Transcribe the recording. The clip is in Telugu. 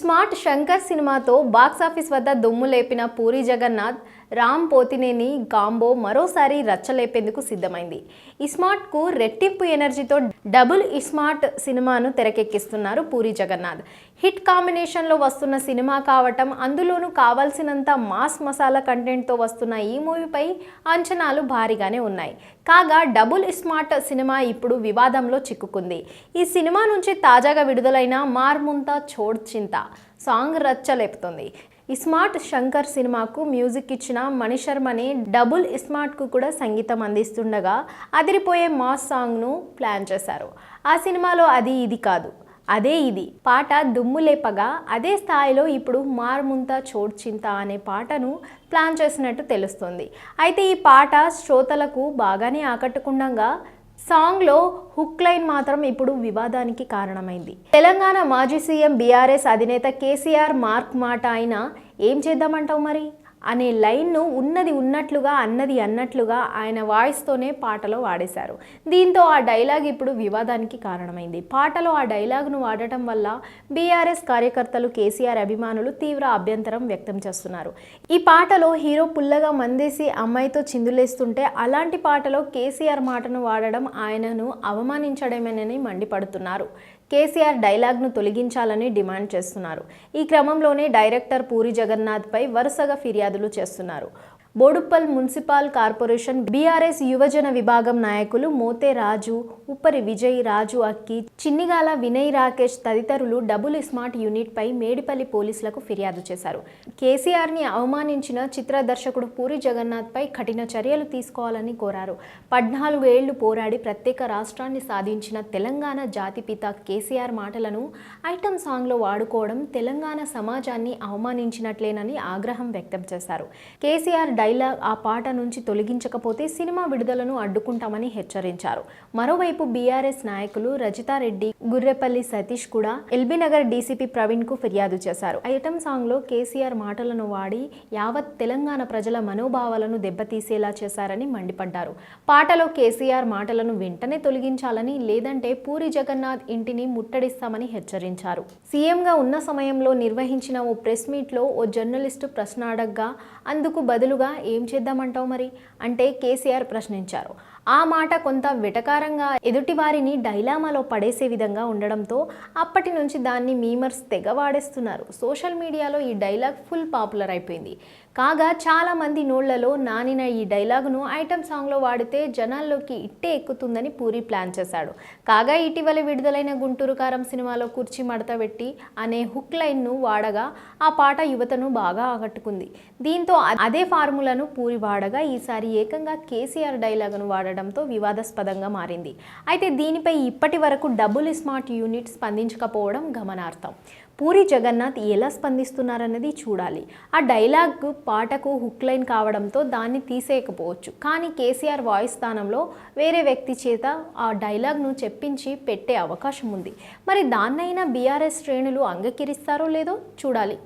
స్మార్ట్ శంకర్ సినిమాతో బాక్సాఫీస్ వద్ద దుమ్ము లేపిన పూరి జగన్నాథ్ రామ్ పోతినేని గాంబో మరోసారి రచ్చలేపేందుకు సిద్ధమైంది. ఇస్మార్ట్కు రెట్టింపు ఎనర్జీతో డబుల్ ఇస్మార్ట్ సినిమాను తెరకెక్కిస్తున్నారు పూరి జగన్నాథ్. హిట్ కాంబినేషన్లో వస్తున్న సినిమా కావటం అందులోనూ కావాల్సినంత మాస్ మసాలా కంటెంట్తో వస్తున్న ఈ మూవీపై అంచనాలు భారీగానే ఉన్నాయి. కాగా డబుల్ స్మార్ట్ సినిమా ఇప్పుడు వివాదంలో చిక్కుకుంది. ఈ సినిమా నుంచి తాజాగా విడుదలైన మార్ముంతా చోడ్ చింత సాంగ్ రచ్చలేపుతుంది. ఇస్మార్ట్ శంకర్ సినిమాకు మ్యూజిక్ ఇచ్చిన మణిశర్మని డబుల్ ఇస్మార్ట్కు కూడా సంగీతం అందిస్తుండగా అదిరిపోయే మాస్ సాంగ్ను ప్లాన్ చేశారు. ఆ సినిమాలో అది ఇది కాదు అదే ఇది. పాట దుమ్ము లేపగా అదే స్థాయిలో ఇప్పుడు మార్ముంత చోట్ చింత అనే పాటను ప్లాన్ చేసినట్టు తెలుస్తుంది. అయితే ఈ పాట శ్రోతలకు బాగానే ఆకట్టుకుండగా సాంగ్లో హుక్ లైన్ మాత్రం ఇప్పుడు వివాదానికి కారణమైంది. తెలంగాణ మాజీ సీఎం బీఆర్ఎస్ అధినేత కేసీఆర్ మార్క్ మాట అయినా ఏం చేద్దామంటావు మరి? అనే లైన్ను ఉన్నది ఉన్నట్లుగా అన్నది అన్నట్లుగా ఆయన వాయిస్తోనే పాటలో వాడేశారు. దీంతో ఆ డైలాగ్ ఇప్పుడు వివాదానికి కారణమైంది. పాటలో ఆ డైలాగ్ను వాడటం వల్ల బీఆర్ఎస్ కార్యకర్తలు కేసీఆర్ అభిమానులు తీవ్ర అభ్యంతరం వ్యక్తం చేస్తున్నారు. ఈ పాటలో హీరో పుల్లగా మందేసి అమ్మాయితో చిందులేస్తుంటే అలాంటి పాటలో కేసీఆర్ మాటను వాడడం ఆయనను అవమానించడమేనని మండిపడుతున్నారు. కేసీఆర్ డైలాగ్ను తొలగించాలని డిమాండ్ చేస్తున్నారు. ఈ క్రమంలోనే డైరెక్టర్ పూరి జగన్నాథ్పై వరుసగా ఫిర్యాదులు చేస్తున్నారు. బోడుప్పల్ మున్సిపల్ కార్పొరేషన్ బీఆర్ఎస్ యువజన విభాగం నాయకులు మోతే రాజు ఉప్పరి విజయ్ రాజు అక్కి చిన్నిగాల వినయ్ రాకేష్ తదితరులు డబుల్ స్మార్ట్ యూనిట్ పై మేడిపల్లి పోలీసులకు ఫిర్యాదు చేశారు. కేసీఆర్ని అవమానించిన చిత్ర దర్శకుడు పూరి జగన్నాథ్ పై కఠిన చర్యలు తీసుకోవాలని కోరారు. పద్నాలుగు ఏళ్ళు పోరాడి ప్రత్యేక రాష్ట్రాన్ని సాధించిన తెలంగాణ జాతిపిత కేసీఆర్ మాటలను ఐటమ్ సాంగ్లో వాడుకోవడం తెలంగాణ సమాజాన్ని అవమానించినట్లేనని ఆగ్రహం వ్యక్తం చేశారు. కేసీఆర్ డైలాగ్ ఆ పాట నుంచి తొలగించకపోతే సినిమా విడుదలను అడ్డుకుంటామని హెచ్చరించారు. మరోవైపు బీఆర్ఎస్ నాయకులు రజితారెడ్డి గుర్రెపల్లి సతీష్ కూడా ఎల్బీ నగర్ డీసీపీ ప్రవీణ్కు ఫిర్యాదు చేశారు. ఐటమ్ సాంగ్లో కేసీఆర్ మాటలను వాడి యావత్ తెలంగాణ ప్రజల మనోభావాలను దెబ్బతీసేలా చేశారని మండిపడ్డారు. పాటలో కేసీఆర్ మాటలను వెంటనే తొలగించాలని లేదంటే పూరి జగన్నాథ్ ఇంటిని ముట్టడిస్తామని హెచ్చరించారు. సీఎంగా ఉన్న సమయంలో నిర్వహించిన ఓ ప్రెస్ మీట్లో ఓ జర్నలిస్టు ప్రశ్న అడగ్గా అందుకు బదులుగా ఏం చేద్దామంటావు మరి? అంటే కేసీఆర్ ప్రశ్నించారు. ఆ మాట కొంత వెటకారంగా ఎదుటి వారిని డైలామాలో పడేసే విధంగా ఉండడంతో అప్పటి నుంచి దాన్ని మీమర్స్ తెగ వాడేస్తున్నారు. సోషల్ మీడియాలో ఈ డైలాగ్ ఫుల్ పాపులర్ అయిపోయింది. కాగా చాలా మంది నోళ్ళలో నానిన ఈ డైలాగును ఐటమ్ సాంగ్లో వాడితే జనాల్లోకి ఇట్టే ఎక్కుతుందని పూరి ప్లాన్ చేశాడు. కాగా ఇటీవల విడుదలైన గుంటూరు కారం సినిమాలో కుర్చీ మడత పెట్టి అనే హుక్ లైన్ను వాడగా ఆ పాట యువతను బాగా ఆకట్టుకుంది. దీంతో అదే ఫార్ములాను పూరి వాడగా ఈసారి ఏకంగా కేసీఆర్ డైలాగును వాడడంతో వివాదాస్పదంగా మారింది. అయితే దీనిపై ఇప్పటి వరకు డబుల్ స్మార్ట్ యూనిట్ స్పందించకపోవడం గమనార్థం పూరి జగన్నాథ్ ఎలా స్పందిస్తున్నారన్నది చూడాలి. ఆ డైలాగ్ పాటకు హుక్ లైన్ కావడంతో దాన్ని తీసేయకపోవచ్చు. కానీ కేసీఆర్ వాయిస్ స్థానంలో వేరే వ్యక్తి చేత ఆ డైలాగ్ను చెప్పించి పెట్టే అవకాశం ఉంది. మరి దాన్నైనా బీఆర్ఎస్ శ్రేణులు అంగీకరిస్తారో లేదో చూడాలి.